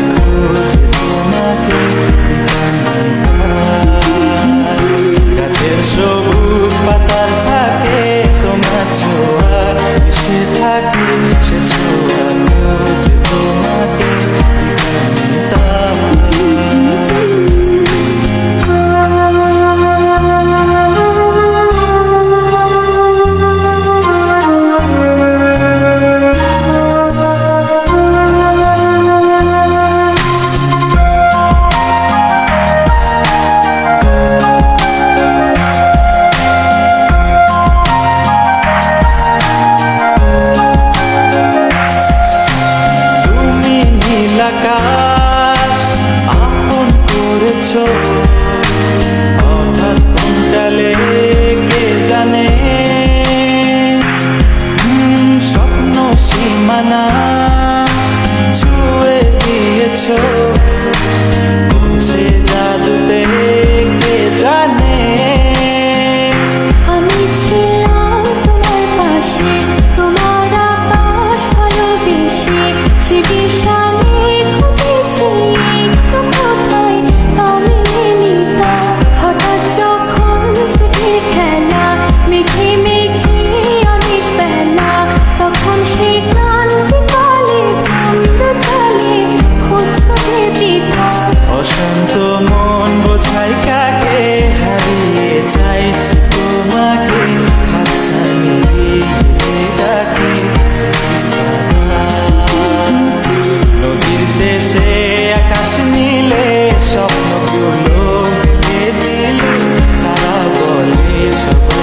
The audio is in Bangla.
Oh, sana অশান্ত মন বোঝাই কাকে হারিয়ে চাইছি তোমাকে। নদীর শেষে আকাশ নীলে স্বপ্নগুলো দিলে তারা বলে সব